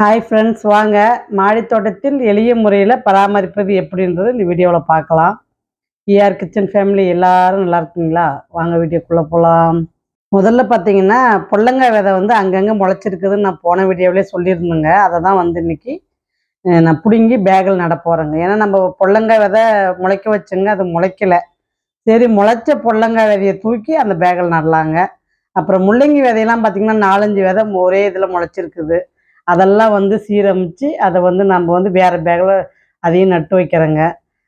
Hi friends வாங்க. மாடித்தோட்டத்தில் எளிய முறையில் பராமரிப்பது எப்படின்றது இந்த வீடியோவில் பார்க்கலாம். ஏஆர் கிச்சன் ஃபேமிலி எல்லாரும் நல்லா இருக்கீங்களா? வாங்க வீடியோக்குள்ளே போகலாம் முதல்ல பார்த்தீங்கன்னா பொள்ளங்காய் விதை வந்து அங்கங்கே முளைச்சிருக்குதுன்னு நான் போன வீடியோவிலே சொல்லியிருந்தேங்க. அதை தான் வந்து இன்றைக்கி நான் பிடுங்கி பேக்கில் நட போகிறேங்க ஏன்னா நம்ம பொள்ளங்காய் விதை முளைக்க வச்சுங்க அது முளைக்கலை. சரி முளைச்ச பொள்ளங்காய் விதையை தூக்கி அந்த பேக்கில் நடலாங்க. அப்புறம் முள்ளங்கி விதையெல்லாம் பார்த்தீங்கன்னா நாலஞ்சு விதை ஒரே இதில் முளைச்சிருக்குது. அதெல்லாம் வந்து சீரமைச்சு அதை வந்து நம்ம வந்து வேறு பேக்கில் அதையும் நட்டு வைக்கிறோங்க.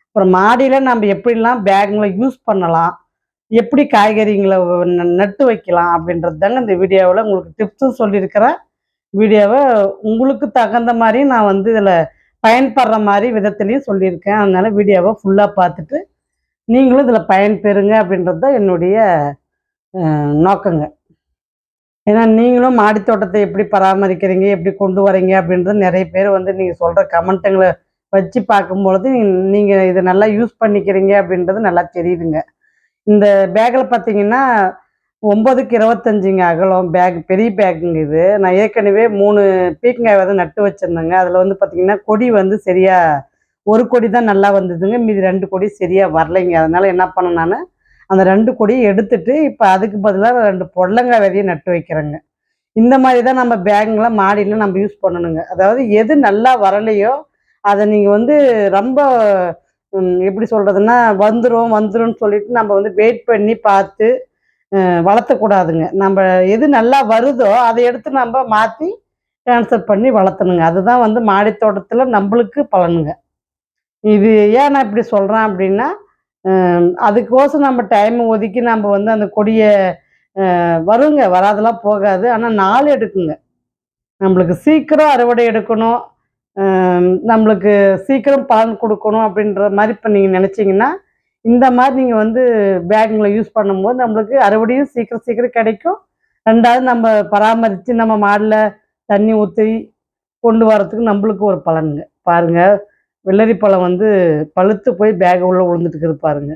அப்புறம் மாடியில் நம்ம எப்படிலாம் பேக்குங்களை யூஸ் பண்ணலாம் எப்படி காய்கறிங்களை நட்டு வைக்கலாம் அப்படின்றது தாங்க இந்த வீடியோவில் உங்களுக்கு டிப்ஸும் சொல்லியிருக்கிறேன். வீடியோவை உங்களுக்கு தகுந்த மாதிரி நான் வந்து இதில் பயன்படுற மாதிரி விதத்துலேயும் சொல்லியிருக்கேன். அதனால வீடியோவை ஃபுல்லாக பார்த்துட்டு நீங்களும் இதில் பயன்பெறுங்க அப்படின்றது தான் என்னுடைய நோக்கங்க. ஏன்னா நீங்களும் மாடித் தோட்டத்தை எப்படி பராமரிக்கிறீங்க எப்படி கொண்டு வரீங்க அப்படின்றது நிறைய பேர் வந்து நீங்கள் சொல்கிற கமெண்ட்டுங்களை வச்சு பார்க்கும்பொழுது நீங்கள் இதை நல்லா யூஸ் பண்ணிக்கிறீங்க அப்படின்றது நல்லா தெரியுதுங்க. இந்த பேக்கில் பார்த்தீங்கன்னா ஒம்பதுக்கு இருபத்தஞ்சுங்க அகலம் பேக் பெரிய பேக்குங்க இது. நான் ஏற்கனவே மூணு பீக்கங்காய் வந்து நட்டு வச்சுருந்தேங்க. அதில் வந்து பார்த்தீங்கன்னா கொடி வந்து சரியாக ஒரு கொடி தான் நல்லா வந்ததுங்க. மீதி ரெண்டு கொடி சரியாக வரலைங்க. அதனால் என்ன பண்ணேன் நான் அந்த ரெண்டு கொடியை எடுத்துட்டு இப்போ அதுக்கு பதிலாக ரெண்டு பொடலங்காய் விதையை நட்டு வைக்கிறேங்க. இந்த மாதிரி தான் நம்ம பேங்கில் மாடியில் நம்ம யூஸ் பண்ணணுங்க. அதாவது எது நல்லா வரலையோ அதை நீங்கள் வந்து ரொம்ப எப்படி சொல்கிறதுன்னா வந்துடும் வந்துடும் சொல்லிட்டு நம்ம வந்து வெயிட் பண்ணி பார்த்து வளர்த்தக்கூடாதுங்க. நம்ம எது நல்லா வருதோ அதை எடுத்து நம்ம மாற்றி ட்ரான்ஸ்ஃபர் பண்ணி வளர்த்தணுங்க. அதுதான் வந்து மாடித் தோட்டத்தில் நம்மளுக்கு பலனுங்க. இது ஏன் நான் இப்படி சொல்கிறேன் அப்படின்னா அதுக்கோசம் நம்ம டைம் ஒதுக்கி நம்ம வந்து அந்த கொடியை வருங்க வராதெல்லாம் போகாது. ஆனால் நாள் எடுக்குங்க. நம்மளுக்கு சீக்கிரம் அறுவடை எடுக்கணும். நம்மளுக்கு சீக்கிரம் பலன் கொடுக்கணும் அப்படின்ற மாதிரி இப்போ நீங்கள் நினச்சிங்கன்னா இந்த மாதிரி நீங்கள் வந்து பேக்குங்களை யூஸ் பண்ணும்போது நம்மளுக்கு அறுவடையும் சீக்கிரம் சீக்கிரம் கிடைக்கும். ரெண்டாவது நம்ம பராமரித்து நம்ம மாடில் தண்ணி ஊற்றி கொண்டு வரத்துக்கு நம்மளுக்கு ஒரு பலனுங்க. பாருங்கள் வெள்ளரி பழம் வந்து பழுத்து போய் பேக் உள்ள விழுந்துட்டு இருக்குது பாருங்க.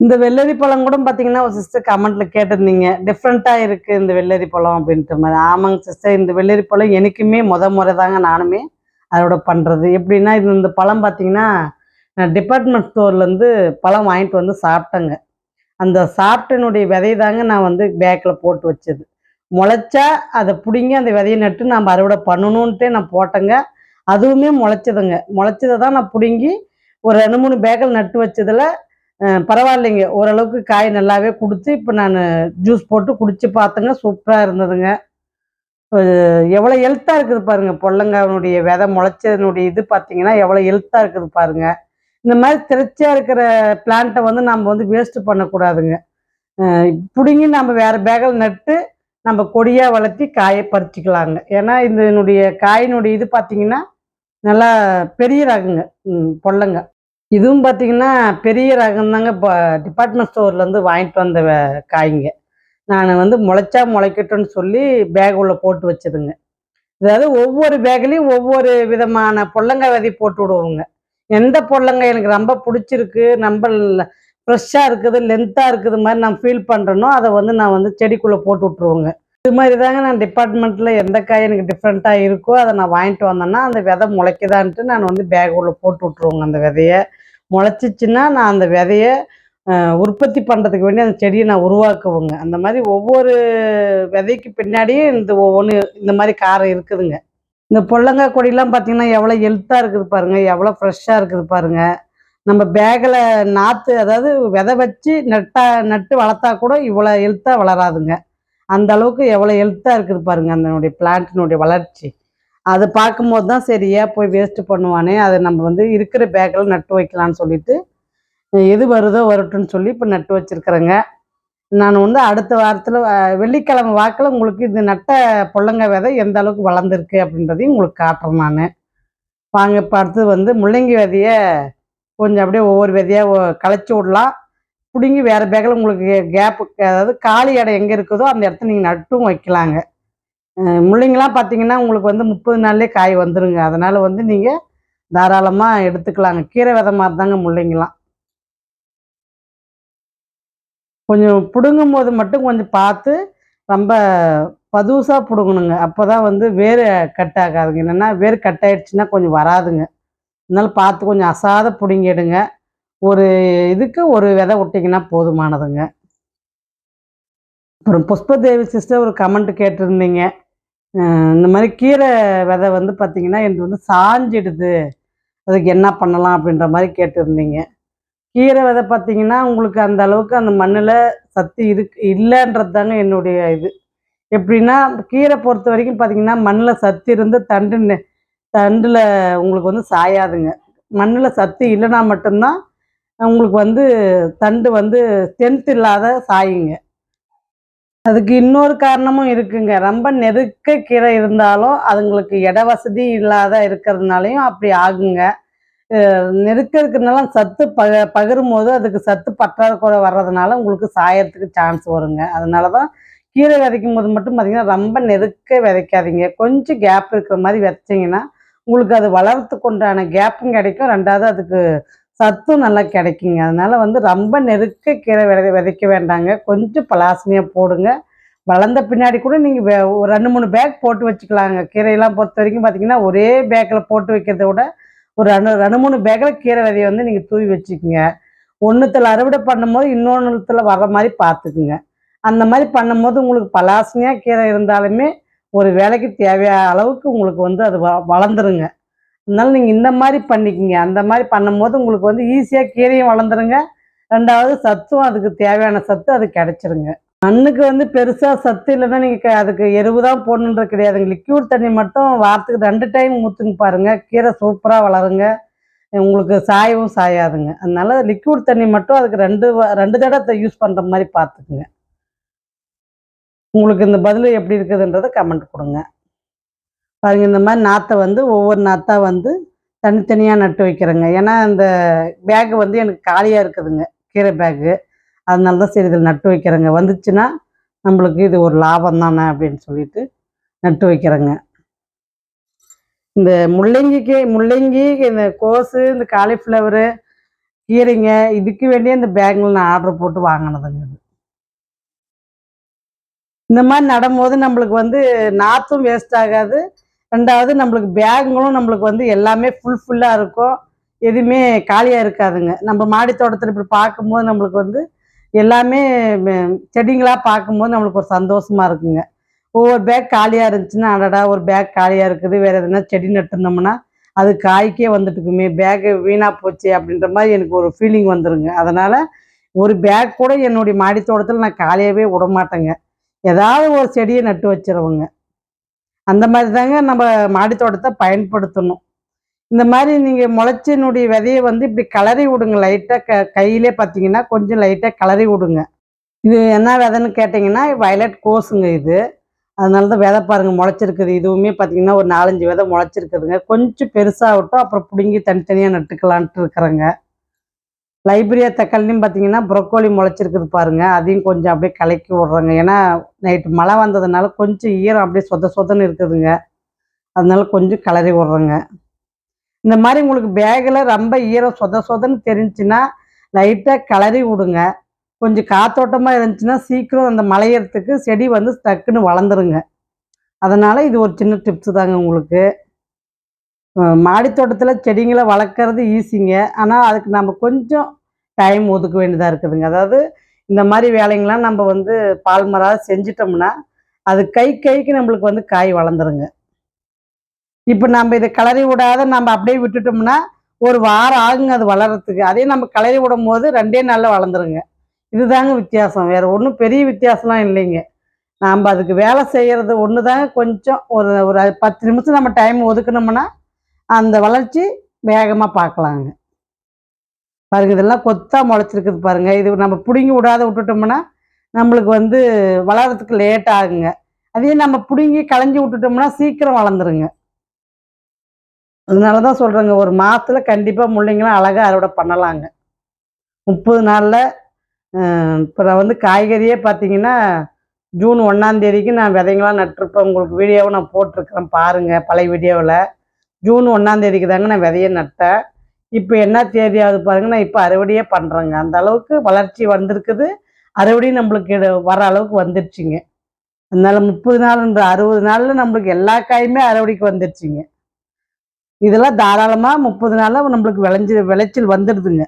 இந்த வெள்ளரி பழம் கூட பார்த்தீங்கன்னா ஒரு சிஸ்டர் கமெண்ட்ல கேட்டிருந்தீங்க. டிஃப்ரெண்ட்டாக இருக்கு இந்த வெள்ளரி பழம் அப்படின்ட்டு மாதிரி. ஆமாங்க சிஸ்டர் இந்த வெள்ளரி பழம் எனக்குமே முத முறை தாங்க நானுமே அதோட பண்ணுறது எப்படின்னா இது இந்த பழம் பார்த்தீங்கன்னா நான் டிபார்ட்மெண்ட் ஸ்டோர்லேருந்து பழம் வாங்கிட்டு வந்து சாப்பிட்டேங்க. அந்த சாப்பிட்டனுடைய விதையை தாங்க நான் வந்து பேக்கில் போட்டு வச்சது. முளைச்சா அதை பிடுங்கி அந்த விதையை நட்டு நம்ம அறுவடை பண்ணணுன்ட்டே நான் போட்டேங்க. அதுவுமே முளைச்சதுங்க. முளைச்சதை தான் நான் பிடுங்கி ஒரு ரெண்டு மூணு பேக்கில் நட்டு வச்சதில் பரவாயில்லைங்க. ஓரளவுக்கு காய் நல்லாவே கொடுத்து இப்போ நான் ஜூஸ் போட்டு குடிச்சு பார்த்தேங்க சூப்பராக இருந்ததுங்க. எவ்வளோ ஹெல்த்தாக இருக்குது பாருங்கள் பொல்லங்காவனுடைய விதை முளைச்சதனுடைய இது பார்த்தீங்கன்னா எவ்வளோ ஹெல்த்தாக இருக்குது பாருங்கள் இந்த மாதிரி திரைச்சியாக இருக்கிற பிளான்ட்டை வந்து நம்ம வந்து வேஸ்ட் பண்ணக்கூடாதுங்க. பிடுங்கி நம்ம வேறு பேகல் நட்டு நம்ம கொடியாக வளர்த்தி காயை பறிச்சிக்கலாங்க. ஏன்னா இதனுடைய காயினுடைய இது பார்த்தீங்கன்னா நல்லா பெரிய ரகங்க ம், பொல்லங்க. இதுவும் பார்த்தீங்கன்னா பெரிய ரகம் தாங்க இப்போ டிபார்ட்மெண்ட் ஸ்டோர்லேருந்து வாங்கிட்டு வந்த காய்ங்க. நான் வந்து முளைச்சா முளைக்கட்டும்னு சொல்லி பேக் உள்ள போட்டு வச்சதுங்க. அதாவது ஒவ்வொரு பேக்லேயும் ஒவ்வொரு விதமான பொல்லங்காய் விதை போட்டு விடுவோங்க. எந்த பொல்லங்காய் எனக்கு ரொம்ப பிடிச்சிருக்கு ரொம்ப ஃப்ரெஷ்ஷாக இருக்குது லென்த்தாக இருக்குது மாதிரி நான் ஃபீல் பண்ணுறேனோ அதை வந்து நான் வந்து செடிக்குள்ளே போட்டு விட்ருவோங்க இது மாதிரி தாங்க நான் டிபார்ட்மெண்ட்டில் எந்த காய் எனக்கு டிஃப்ரெண்ட்டாக இருக்கோ அதை நான் வாங்கிட்டு வந்தேன்னா அந்த விதை முளைக்குதான்ட்டு நான் வந்து பேக் உள்ள போட்டு விட்ருவோங்க அந்த விதையை. முளைச்சிச்சின்னா நான் அந்த விதைய உற்பத்தி பண்ணுறதுக்கு வேண்டி அந்த செடியை நான் உருவாக்குவேங்க. அந்த மாதிரி ஒவ்வொரு விதைக்கு பின்னாடியே இந்த ஒவ்வொன்று இந்த மாதிரி காரம் இருக்குதுங்க. இந்த பொள்ளங்காய் கொடியெலாம் பார்த்தீங்கன்னா எவ்வளோ ஹெல்த்தாக இருக்குது பாருங்கள் எவ்வளோ ஃப்ரெஷ்ஷாக இருக்குது பாருங்கள் நம்ம பேக்கில் நாற்று அதாவது விதை வச்சு நட்டா நட்டு வளர்த்தா கூட இவ்வளோ ஹெல்த்தாக வளராதுங்க. அந்த அளவுக்கு எவ்வளோ ஹெல்த்தாக இருக்குது பாருங்க அதனுடைய பிளான்ட்டினுடைய வளர்ச்சி. அதை பார்க்கும்போது தான் சரியா போய் வேஸ்ட் பண்ணுவானே அதை நம்ம வந்து இருக்கிற பேக்கில் நட்டு வைக்கலாம்னு சொல்லிட்டு எது வருதோ வரட்டும்னு சொல்லி இப்போ நட்டு வச்சிருக்கிறேங்க. நான் வந்து அடுத்த வாரத்தில் வெள்ளிக்கிழமை வாக்கில் உங்களுக்கு இது நட்ட புள்ளங்க விதை எந்த அளவுக்கு வளர்ந்துருக்கு அப்படின்றதையும் உங்களுக்கு காட்டுறேன் நான். வாங்க இப்போ அடுத்தது வந்து முள்ளங்கி விதையை கொஞ்சம் அப்படியே ஒவ்வொரு விதையாக களைச்சி விடலாம். பிடுங்கி வேறு பேக்கில் உங்களுக்கு கேப்பு அதாவது காலி இடம் எங்கே இருக்குதோ அந்த இடத்த நீங்கள் நட்டும் வைக்கலாங்க. அஹ் பார்த்தீங்கன்னா உங்களுக்கு வந்து முப்பது நாள்லேயே காய் வந்துருங்க. அதனால் வந்து நீங்கள் தாராளமாக எடுத்துக்கலாங்க. கீரை வித மாதிரி தாங்க முள்ளங்கிலாம். கொஞ்சம் பிடுங்கும் போது மட்டும் கொஞ்சம் பார்த்து ரொம்ப பதுசாக பிடுங்கணுங்க. அப்போ தான் வந்து வேர் கட் ஆகாதுங்க. என்னென்னா வேர் கட் ஆகிடுச்சுன்னா கொஞ்சம் வராதுங்க. அதனால பார்த்து கொஞ்சம் அசாத பிடுங்கிடுங்க. ஒரு இதுக்கு ஒரு விதை விட்டிங்கன்னா போதுமானதுங்க. அப்புறம் புஷ்பதேவி சிஸ்டர் ஒரு கமெண்ட் கேட்டிருந்தீங்க. இந்த மாதிரி கீரை விதை வந்து பார்த்தீங்கன்னா எனக்கு வந்து சாஞ்சிடுது. அதுக்கு என்ன பண்ணலாம் அப்படின்ற மாதிரி கேட்டிருந்தீங்க. கீரை விதை பார்த்தீங்கன்னா உங்களுக்கு அந்த அளவுக்கு அந்த மண்ணில் சத்து இருக்கு இல்லைன்றது தாங்க என்னுடைய இது. எப்படின்னா கீரை பொறுத்த வரைக்கும் பார்த்தீங்கன்னா மண்ணில் சத்து இருந்து தண்டு நெ- உங்களுக்கு வந்து சாயாதுங்க. மண்ணில் சத்து இல்லைன்னா மட்டும்தான் உங்களுக்கு வந்து தண்டு வந்து ஸ்ட்ரென்த் இல்லாத சாயுங்க. அதுக்கு இன்னொரு காரணமும் இருக்குங்க. ரொம்ப நெருக்க கீரை இருந்தாலும் அதுங்களுக்கு இட வசதி இல்லாத இருக்கிறதுனாலையும் அப்படி ஆகுங்க. நெருக்க இருக்கிறதுனால சத்து பக பகிரும் போது அதுக்கு சத்து பற்றாக்குறை வர்றதுனால உங்களுக்கு சாயறதுக்கு சான்ஸ் வருங்க. அதனால தான் கீரை விதைக்கும் போது மட்டும் பார்த்தீங்கன்னா ரொம்ப நெருக்க விதைக்காதீங்க. கொஞ்சம் கேப் இருக்கிற மாதிரி விதைச்சிங்கன்னா உங்களுக்கு அது வளர்றதுக்கு உண்டான கேப்பும் கிடைக்கும். ரெண்டாவது அதுக்கு சத்தும் நல்லா கிடைக்குங்க. அதனால வந்து ரொம்ப நெருக்க கீரை விதை விதைக்க வேண்டாங்க. கொஞ்சம் பலாசனியாக போடுங்க. வளர்ந்த பின்னாடி கூட நீங்கள் ஒரு ரெண்டு மூணு பேக் போட்டு வச்சுக்கலாங்க. கீரையெல்லாம் பொறுத்த வரைக்கும் பார்த்தீங்கன்னா ஒரே பேக்கில் போட்டு வைக்கிறத விட ஒரு ரெண்டு ரெண்டு மூணு பேக்கில் கீரை விதையை வந்து நீங்கள் தூவி வச்சுக்கோங்க. ஒன்றுத்தில் அறுவடை பண்ணும்போது இன்னொன்றுத்தில் வர்ற மாதிரி பார்த்துக்குங்க அந்த மாதிரி பண்ணும்போது உங்களுக்கு பலாசனியாக கீரை இருந்தாலுமே ஒரு வேலைக்கு தேவையான அளவுக்கு உங்களுக்கு வந்து அது வ வளர்ந்துருங்க. அதனால நீங்கள் இந்த மாதிரி பண்ணிக்கிங்க. அந்த மாதிரி பண்ணும்போது உங்களுக்கு வந்து ஈஸியாக கீரையும் வளர்ந்துருங்க. ரெண்டாவது சத்தும் அதுக்கு தேவையான சத்து அது கிடைச்சிருங்க. மண்ணுக்கு வந்து பெருசாக சத்து இல்லைன்னா நீங்கள் அதுக்கு எருவு தான் போடணுன்றது கிடையாதுங்க லிக்யூட் தண்ணி மட்டும் வாரத்துக்கு ரெண்டு டைம் ஊற்றுங்க பாருங்கள் கீரை சூப்பராக வளருங்க. உங்களுக்கு சாயவும் சாயாதுங்க. அதனால லிக்யூட் தண்ணி மட்டும் அதுக்கு ரெண்டு ரெண்டு தடவை யூஸ் பண்ணுற மாதிரி பார்த்துக்குங்க. உங்களுக்கு இந்த பதில் எப்படி இருக்குதுன்றதை கமெண்ட் கொடுங்க. பாருங்க இந்த மாதிரி நாற்றை வந்து ஒவ்வொரு நாற்றா வந்து தனித்தனியாக நட்டு வைக்கிறேங்க. ஏன்னா இந்த பேக்கு வந்து எனக்கு காலியாக இருக்குதுங்க கீரை பேக்கு அதனால தான் சரி இதில் நட்டு வைக்கிறேங்க. வந்துச்சுன்னா நம்மளுக்கு இது ஒரு லாபம் தானே அப்படின்னு சொல்லிட்டு நட்டு வைக்கிறேங்க. இந்த முள்ளங்கிக்கு முள்ளங்கி இந்த கோஸு இந்த காலிஃப்ளவரு கீரைங்க இதுக்கு வேண்டிய இந்த பேங்கில் நான் ஆர்டர் போட்டு வாங்கினதுங்க இது. இந்த மாதிரி நடும்போது நம்மளுக்கு வந்து நாற்றும் வேஸ்ட் ஆகாது. ரெண்டாவது நம்மளுக்கு பேகுங்களும் நம்மளுக்கு வந்து எல்லாமே ஃபுல் ஃபுல்லாக இருக்கும். எதுவுமே காலியாக இருக்காதுங்க. நம்ம மாடி தோட்டத்தில் இப்படி பார்க்கும்போது நம்மளுக்கு வந்து எல்லாமே செடிங்களாக பார்க்கும்போது நம்மளுக்கு ஒரு சந்தோஷமாக இருக்குங்க. ஒவ்வொரு பேக் காலியாக இருந்துச்சுன்னா அடடா ஒரு பேக் காலியாக இருக்குது. வேறு எதுனா செடி நட்டுருந்தோம்னா அது காய்க்கே வந்துட்டுக்குமே. பேக்கு வீணாக போச்சு அப்படின்ற மாதிரி எனக்கு ஒரு ஃபீலிங் வந்துருங்க. அதனால் ஒரு பேக் கூட என்னுடைய மாடி தோட்டத்தில் நான் காலியாகவே விட மாட்டேங்க ஏதாவது ஒரு செடியை நட்டு வச்சிருவோங்க. அந்த மாதிரி தாங்க நம்ம மாடி தோட்டத்தை பயன்படுத்தணும். இந்த மாதிரி நீங்கள் முளைச்சினுடைய விதையை வந்து இப்படி கலரி விடுங்க லைட்டாக க கையிலே பார்த்தீங்கன்னா கொஞ்சம் லைட்டாக கலரி விடுங்க. இது என்ன விதைன்னு கேட்டிங்கன்னா வயலட் கோஸுங்க இது. அதனால தான் விதை பாருங்க முளைச்சிருக்குது. இதுவுமே பார்த்தீங்கன்னா ஒரு நாலஞ்சு விதை முளைச்சிருக்குதுங்க. கொஞ்சம் பெருசாகட்டும் அப்புறம் பிடுங்கி தனித்தனியாக நட்டுக்கலான்ட்டு இருக்கிறேங்க. லைப்ரரியா தக்காளியும் பார்த்தீங்கன்னா ப்ரொக்கோலி முளைச்சிருக்குது பாருங்க. அதையும் கொஞ்சம் அப்படியே கலக்கி விட்றோங்க. ஏன்னா நைட்டு மழை வந்ததுனால கொஞ்சம் ஈரம் அப்படியே சொத சொதன்னு இருக்குதுங்க. அதனால கொஞ்சம் கலரி விட்றேங்க. இந்த மாதிரி உங்களுக்கு பேக்கில் ரொம்ப ஈரம் சொத சொதன்னு தெரிஞ்சுன்னா லைட்டாக கலரி விடுங்க. கொஞ்சம் காத்தோட்டமாக இருந்துச்சுன்னா சீக்கிரம் அந்த மலையறதுக்கு செடி வந்து டக்குன்னு வளர்ந்துருங்க. அதனால் இது ஒரு சின்ன டிப்ஸு தாங்க உங்களுக்கு. மாடித்தோட்டத்தில் செடிங்களை வளர்க்குறது ஈஸிங்க ஆனால் அதுக்கு நம்ம கொஞ்சம் டைம் ஒதுக்க வேண்டியதாக இருக்குதுங்க. அதாவது இந்த மாதிரி வேலைங்கள்லாம் நம்ம வந்து பால்மராக செஞ்சிட்டோம்னா அது கை கைக்கு நம்மளுக்கு வந்து காய் வளர்ந்துருங்க. இப்போ நம்ம இதை கிளறி விடாத நம்ம அப்படியே விட்டுட்டோம்னா ஒரு வாரம் ஆகுங்க அது வளர்றதுக்கு. அதே நம்ம கிளறி விடும் போது ரெண்டே நாளில் வளர்ந்துருங்க. இதுதாங்க வித்தியாசம். வேறு ஒன்றும் பெரிய வித்தியாசம்லாம் இல்லைங்க. நாம் அதுக்கு வேலை செய்கிறது ஒன்று தாங்க கொஞ்சம் ஒரு ஒரு பத்து நிமிஷம் நம்ம டைம் ஒதுக்குனோம்னா அந்த வளர்ச்சி வேகமாக பார்க்கலாங்க. பாருங்க இதெல்லாம் கொத்தா முளைச்சிருக்குது பாருங்க. இது நம்ம பிடுங்கி விடாத விட்டுட்டோம்னா நம்மளுக்கு வந்து வளர்கிறதுக்கு லேட் ஆகுங்க. அதே நம்ம பிடுங்கி களைஞ்சி விட்டுட்டோம்னா சீக்கிரம் வளர்ந்துருங்க. அதனால தான் சொல்கிறேங்க ஒரு மாதத்தில் கண்டிப்பாக முள்ளைங்களாம் அழகாக அறுவடை பண்ணலாங்க. முப்பது நாளில் இப்போ நான் வந்து காய்கறியே பார்த்தீங்கன்னா ஜூன் ஒன்றாந்தேதிக்கு நான் விதைங்களாம் நட்டிருப்பேன். உங்களுக்கு வீடியோவை நான் போட்டிருக்கிறேன் பாருங்கள் பழைய வீடியோவில் ஜூன் ஒன்றாந்தேதிக்கு தாங்க நான் விதைய நட்டேன். இப்போ என்ன தேதி ஆகுது பாருங்க நான் இப்போ அறுவடையே பண்ணுறேங்க அந்த அளவுக்கு வளர்ச்சி வந்திருக்குது. அறுவடையும் நம்மளுக்கு வர அளவுக்கு வந்துருச்சுங்க. அதனால முப்பது நாள்ன்ற அறுபது நாளில் நம்மளுக்கு எல்லா காயுமே அறுவடைக்கு வந்துருச்சுங்க. இதெல்லாம் தாராளமாக முப்பது நாளில் நம்மளுக்கு விளைஞ்சி விளைச்சல் வந்துடுதுங்க.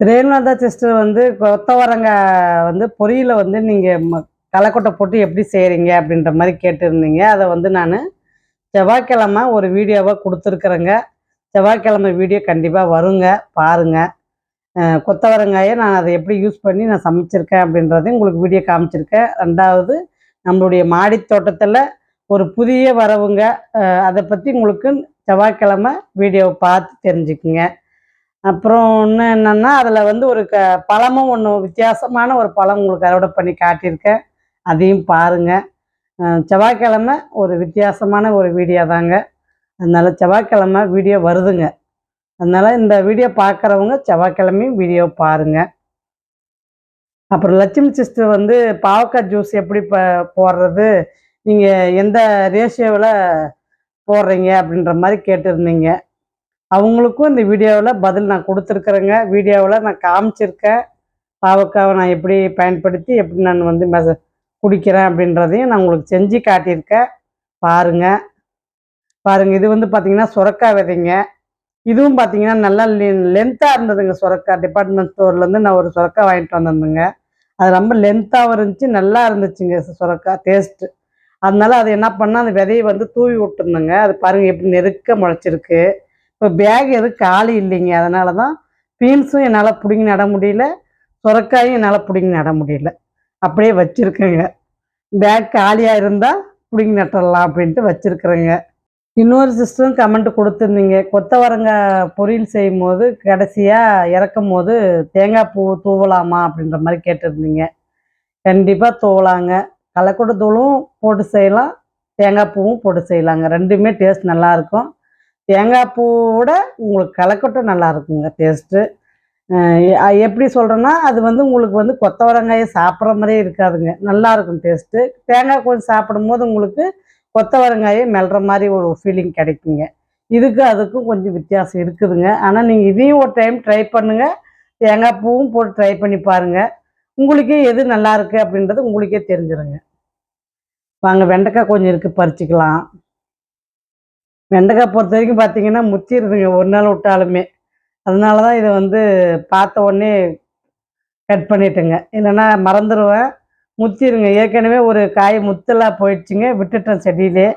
ரேணுநாதா சிஸ்டர் வந்து கொத்தவரங்காய் வந்து பொரியலை வந்து நீங்கள் களைக்கொட்டை போட்டு எப்படி செய்கிறீங்க அப்படின்ற மாதிரி கேட்டிருந்தீங்க. அதை வந்து நான் செவ்வாய்க்கிழமை ஒரு வீடியோவாக கொடுத்துருக்குறேங்க. செவ்வாய்க்கிழமை வீடியோ கண்டிப்பாக வருங்க பாருங்கள் கொத்தவரங்காயை நான் அதை எப்படி யூஸ் பண்ணி நான் சமைச்சிருக்கேன் அப்படின்றதையும் உங்களுக்கு வீடியோ காமிச்சிருக்கேன். ரெண்டாவது நம்மளுடைய மாடி தோட்டத்தில் ஒரு புதிய வரவுங்க அதை பற்றி உங்களுக்கு செவ்வாய்க்கிழமை வீடியோவை பார்த்து தெரிஞ்சுக்குங்க. அப்புறம் இன்னும் என்னென்னா அதில் வந்து ஒரு க பழமும் ஒன்று வித்தியாசமான ஒரு பழம் உங்களுக்கு அறுவடை பண்ணி காட்டியிருக்கேன். அதையும் பாருங்கள் செவ்வாய்க்கிழமை ஒரு வித்தியாசமான ஒரு வீடியோ தாங்க. அதனால் செவ்வாய்க்கிழமை வீடியோ வருதுங்க. அதனால் இந்த வீடியோ பார்க்குறவங்க செவ்வாய்க்கிழமையும் வீடியோ பாருங்கள் அப்புறம் லட்சுமி சிஸ்டர் வந்து பாவக்காய் ஜூஸ் எப்படி ப போடுறது நீங்கள் எந்த ரேஷியோவில் போடுறீங்க அப்படின்ற மாதிரி கேட்டிருந்தீங்க. அவங்களுக்கும் இந்த வீடியோவில் பதில் நான் கொடுத்துருக்குறேங்க. வீடியோவில் நான் காமிச்சிருக்கேன். பாவக்காவை நான் எப்படி பயன்படுத்தி எப்படி நான் வந்து மெச குடிக்கிறேன் அப்படின்றதையும் நான் உங்களுக்கு செஞ்சு காட்டியிருக்கேன். பாருங்கள் பாருங்கள் இது வந்து பார்த்திங்கன்னா சுரக்காய் விதைங்க. இதுவும் பார்த்தீங்கன்னா நல்லா லென்த்தாக இருந்ததுங்க சுரக்காய் டிபார்ட்மெண்ட் ஸ்டோர்லேருந்து நான் ஒரு சுரக்காய் வாங்கிட்டு வந்திருந்தேங்க. அது ரொம்ப லென்த்தாகவும் இருந்துச்சு நல்லா இருந்துச்சுங்க சுரக்காய் டேஸ்ட்டு அதனால அது என்ன பண்ணால் அந்த விதையை வந்து தூவி விட்டுருந்தேங்க. அது பாருங்கள் எப்படி நெருக்க முளைச்சிருக்கு. இப்போ பேக் எதுவும் காலி இல்லைங்க. அதனால தான் பீன்ஸும் என்னால் பிடுங்கி நட முடியல சுரக்காயும் என்னால் பிடுங்கி நட முடியல. அப்படியே வச்சுருக்கேங்க. பேக் காலியாக இருந்தால் பிடுங்கி நட்டுடலாம் அப்படின்ட்டு வச்சுருக்குறேங்க. இன்னொரு சிஸ்டரும் கமெண்ட் கொடுத்துருந்தீங்க. கொத்தவரங்காய் பொரியல் செய்யும் போது கடைசியாக இறக்கும் போது தேங்காய் பூ தூவலாமா அப்படின்ற மாதிரி கேட்டிருந்தீங்க. கண்டிப்பாக தூவலாங்க. களைக்கொட்டை தூளும் போட்டு செய்யலாம் தேங்காய் பூவும் போட்டு செய்யலாங்க. ரெண்டுமே டேஸ்ட் நல்லாயிருக்கும் தேங்காய் பூவோட உங்களுக்கு களைக்கொட்டை நல்லாயிருக்குங்க டேஸ்ட்டு எப்படி சொல்கிறேன்னா அது வந்து உங்களுக்கு வந்து கொத்தவரங்காயை சாப்பிட்ற மாதிரியே இருக்காதுங்க. நல்லாயிருக்கும் டேஸ்ட்டு தேங்காய் கொஞ்சம் சாப்பிடும்போது உங்களுக்கு கொத்தவரங்காயை மெல்ற மாதிரி ஒரு ஃபீலிங் கிடைக்குங்க. இதுக்கு அதுக்கும் கொஞ்சம் வித்தியாசம் இருக்குதுங்க. ஆனால் நீங்கள் இதையும் ஒரு டைம் ட்ரை பண்ணுங்கள் தேங்காய் பூவும் போட்டு ட்ரை பண்ணி பாருங்கள் உங்களுக்கே எது நல்லா இருக்குது அப்படின்றது உங்களுக்கே தெரிஞ்சிருங்க. வாங்க வெண்டைக்காய் கொஞ்சம் இருக்குது பறிச்சுக்கலாம். வெண்டைக்காய் பொறுத்த வரைக்கும் பார்த்தீங்கன்னா முத்திடுதுங்க ஒரு நாள் விட்டாலுமே. அதனால தான் இதை வந்து பார்த்த உடனே கட் பண்ணிட்டேங்க. இல்லைன்னா மறந்துடுவேன் முத்திருங்க. ஏற்கனவே ஒரு காய் முத்தலாக போயிடுச்சுங்க. விட்டுட்டேன் செடியிலே.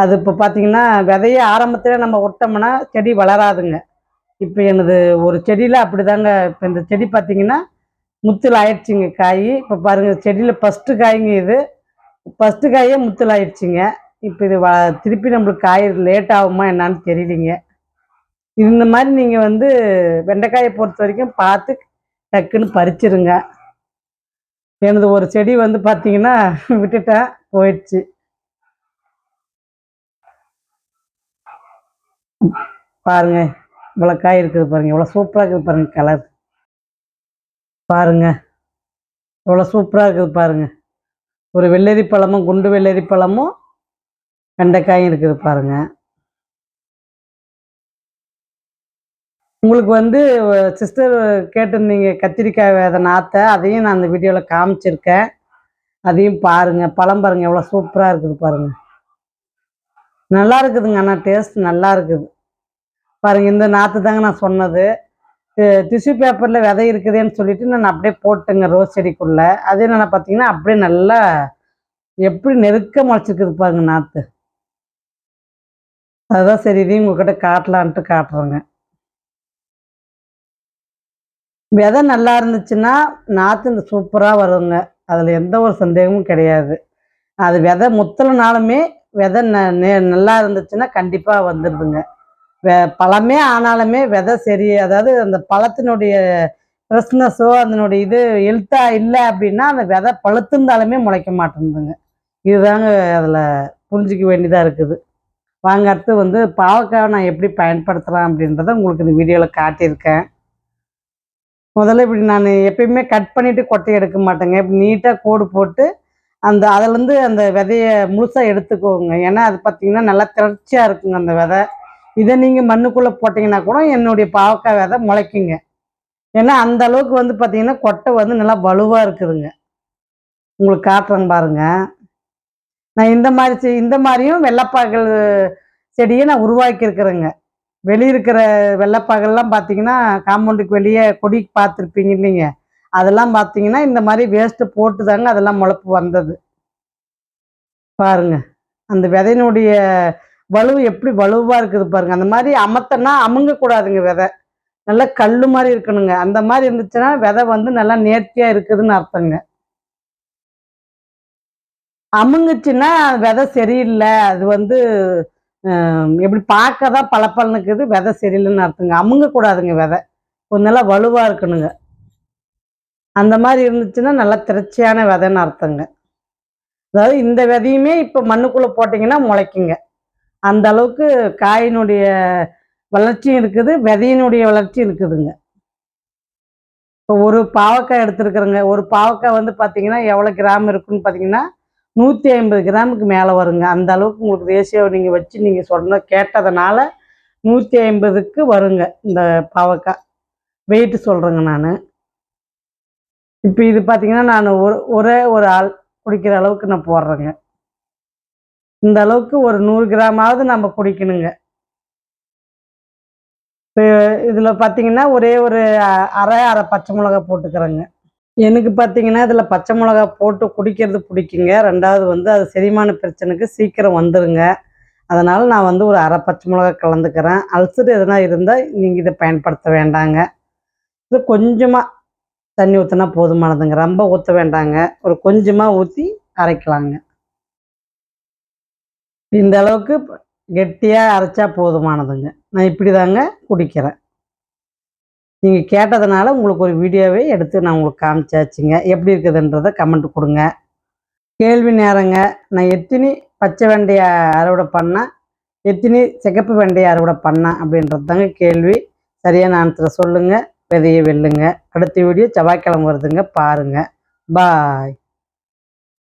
அது இப்போ பார்த்தீங்கன்னா விதைய ஆரம்பத்தில் நம்ம விட்டோம்னா செடி வளராதுங்க. இப்போ எனது ஒரு செடியில் அப்படி தாங்க இப்போ இந்த செடி பார்த்தீங்கன்னா முத்தில் ஆயிடுச்சுங்க காய். இப்போ பாருங்கள் செடியில் ஃபஸ்ட்டு காய்ங்க இது. ஃபஸ்ட்டு காயே முத்தில் ஆயிடுச்சுங்க இப்போ இது வ திருப்பி நம்மளுக்கு காய் லேட் ஆகுமா என்னான்னு தெரியலிங்க. இந்த மாதிரி நீங்கள் வந்து வெண்டைக்காயை பொறுத்த வரைக்கும் பார்த்து டக்குன்னு பறிச்சிருங்க. எனது ஒரு செடி வந்து பார்த்தீங்கன்னா விட்டுட்டேன் போயிடுச்சு. பாருங்க இவ்வளோ காய் இருக்குது பாருங்க இவ்வளோ சூப்பராக இருக்குது பாருங்க கலர் பாருங்க இவ்வளோ சூப்பராக இருக்குது பாருங்க. ஒரு வெள்ளரி பழமும் குண்டு வெள்ளரி பழமும் வெண்டைக்காயும் இருக்குது பாருங்கள் உங்களுக்கு வந்து சிஸ்டர் கேட்டிருந்தீங்க கத்திரிக்காய் விதை நாற்றை அதையும் நான் அந்த வீடியோவில் காமிச்சிருக்கேன். அதையும் பாருங்க. பழம் பாருங்கள் எவ்வளோ சூப்பராக இருக்குது பாருங்கள் நல்லா இருக்குதுங்க ஆனால் டேஸ்ட் நல்லா இருக்குது. பாருங்கள் இந்த நாற்று தாங்க நான் சொன்னது. டிஷ்யூ பேப்பரில் விதை இருக்குதுன்னு சொல்லிட்டு நான் அப்படியே போட்டேங்க ரோஸ் செடிக்குள்ளே. அதே என்னென்ன பார்த்தீங்கன்னா அப்படியே நல்லா எப்படி நெருக்க முளைச்சிருக்குது பாருங்க நாற்று அதுதான் சரி இதையும் உங்ககிட்ட காட்டலான்ட்டு காட்டுறேங்க. விதை நல்லா இருந்துச்சுன்னா நாற்று இந்த சூப்பராக வருங்க. அதில் எந்த ஒரு சந்தேகமும் கிடையாது. அது விதை முத்தலனாலுமே விதை ந நல்லா இருந்துச்சுன்னா கண்டிப்பாக வந்துடுதுங்க வெ பழமே ஆனாலுமே விதை சரி அதாவது அந்த பழத்தினுடைய ஃப்ரெஷ்னஸோ அதனுடைய இது எழுத்தா இல்லை அப்படின்னா அந்த விதை பழுத்திருந்தாலுமே முளைக்க மாட்டேங்குதுங்க இதுதாங்க அதில் புரிஞ்சிக்க வேண்டியதாக இருக்குது. வாங்க அடுத்து வந்து பாவக்காய் நான் எப்படி பயன்படுத்துகிறேன் அப்படின்றத உங்களுக்கு இந்த வீடியோவில் காட்டியிருக்கேன். முதல்ல இப்படி நான் எப்பயுமே கட் பண்ணிட்டு கொட்டை எடுக்க மாட்டேங்க. இப்படி நீட்டாக கோடு போட்டு அந்த அதுலேருந்து அந்த விதையை முழுசாக எடுத்துக்கோங்க. ஏன்னா அது பார்த்தீங்கன்னா நல்லா திறச்சியாக இருக்குங்க அந்த விதை. இதை நீங்கள் மண்ணுக்குள்ளே போட்டிங்கன்னா கூட என்னுடைய பாவக்காய் விதை முளைக்குங்க. ஏன்னா அந்த அளவுக்கு வந்து பார்த்தீங்கன்னா கொட்டை வந்து நல்லா வலுவாக இருக்குதுங்க. உங்களுக்கு காட்டுறேங்க பாருங்க. நான் இந்த மாதிரி செ- இந்த மாதிரியும் வெள்ளப்பாக்கள் செடியை நான் உருவாக்கியிருக்கிறேங்க. வெளியிருக்கிற வெளியே இருக்கிற பார்த்தீங்கன்னா காம்பவுண்டுக்கு வெளியே கொடி பார்த்துருப்பீங்க இல்லைங்க. அதெல்லாம் பார்த்தீங்கன்னா இந்த மாதிரி வேஸ்ட்டு போட்டு தாங்க அதெல்லாம் முளைப்பு வந்தது. பாருங்க. அந்த விதையினுடைய வலுவு எப்படி வலுவாக இருக்குது பாருங்க. அந்த மாதிரி அமத்தனா அமுங்கக்கூடாதுங்க விதை. நல்லா கல் மாதிரி இருக்கணுங்க. அந்த மாதிரி இருந்துச்சுன்னா விதை வந்து நல்லா நேர்த்தியாக இருக்குதுன்னு அர்த்தங்க. அமுங்குச்சுன்னா விதை சரியில்லை. அது வந்து எப்படி பார்க்க தான் பளபளன்னுக்குது விதை சரியில்லைன்னு அர்த்தங்க. அமுங்க கூடாதுங்க விதை. கொஞ்சம் நல்லா வலுவாக இருக்கணுங்க. அந்த மாதிரி இருந்துச்சுன்னா நல்லா திரச்சியான விதைன்னு அர்த்தங்க. அதாவது இந்த விதையுமே இப்போ மண்ணுக்குள்ளே போட்டிங்கன்னா முளைக்குங்க. அந்த அளவுக்கு காயினுடைய வளர்ச்சியும் இருக்குது விதையினுடைய வளர்ச்சியும் இருக்குதுங்க. இப்போ ஒரு பாவக்காய் எடுத்துருக்குறேங்க. ஒரு பாவக்காய் வந்து பார்த்தீங்கன்னா எவ்வளோ கிராம் இருக்குன்னு பார்த்தீங்கன்னா நூற்றி ஐம்பது கிராமுக்கு மேலே வருங்க. அந்த அளவுக்கு உங்களுக்கு ரேஷியோ நீங்கள் வச்சு நீங்கள் சொன்ன கேட்டதுனால நூற்றி ஐம்பதுக்கு வருங்க இந்த பாவக்காய் வெயிட்டு சொல்கிறேங்க நான். இப்போ இது பார்த்தீங்கன்னா நான் ஒரு ஒரே ஒரு ஆள் குடிக்கிற அளவுக்கு நான் போடுறேங்க. இந்த அளவுக்கு ஒரு நூறு கிராமாவது நம்ம குடிக்கணுங்க. இப்போ இதில் பார்த்தீங்கன்னா ஒரே ஒரு அரை அரை பச்சை மிளகா போட்டுக்கிறேங்க. எனக்கு பார்த்தீங்கன்னா இதில் பச்சை மிளகா போட்டு குடிக்கிறது பிடிக்குங்க. ரெண்டாவது வந்து அது செரிமான பிரச்சனைக்கு சீக்கிரம் வந்துருங்க. அதனால் நான் வந்து ஒரு அரை பச்சை மிளகா கலந்துக்கிறேன். அல்சர் எதனா இருந்தால் நீங்கள் இதை பயன்படுத்த வேண்டாங்க. இது கொஞ்சமாக தண்ணி ஊற்றினா போதுமானதுங்க. ரொம்ப ஊற்ற வேண்டாங்க. ஒரு கொஞ்சமாக ஊற்றி அரைக்கலாங்க. இந்த அளவுக்கு கெட்டியாக அரைச்சா போதுமானதுங்க. நான் இப்படி தாங்க குடிக்கிறேன். நீங்கள் கேட்டதுனால உங்களுக்கு ஒரு வீடியோவே எடுத்து நான் உங்களுக்கு காமிச்சாச்சுங்க. எப்படி இருக்குதுன்றதை கமெண்ட் கொடுங்க. கேள்வி நேரங்க. நான் எத்தினி பச்சை வெண்டையை அறுவடை பண்ணேன் எத்தினி சிகப்பு வெண்டையை அறுவடை பண்ணேன் அப்படின்றது தாங்க கேள்வி. சரியான ஆன்சரை சொல்லுங்கள் விதையை வெல்லுங்க. அடுத்த வீடியோ செவ்வாய்க்கிழமை வருதுங்க. பாருங்கள் பாய்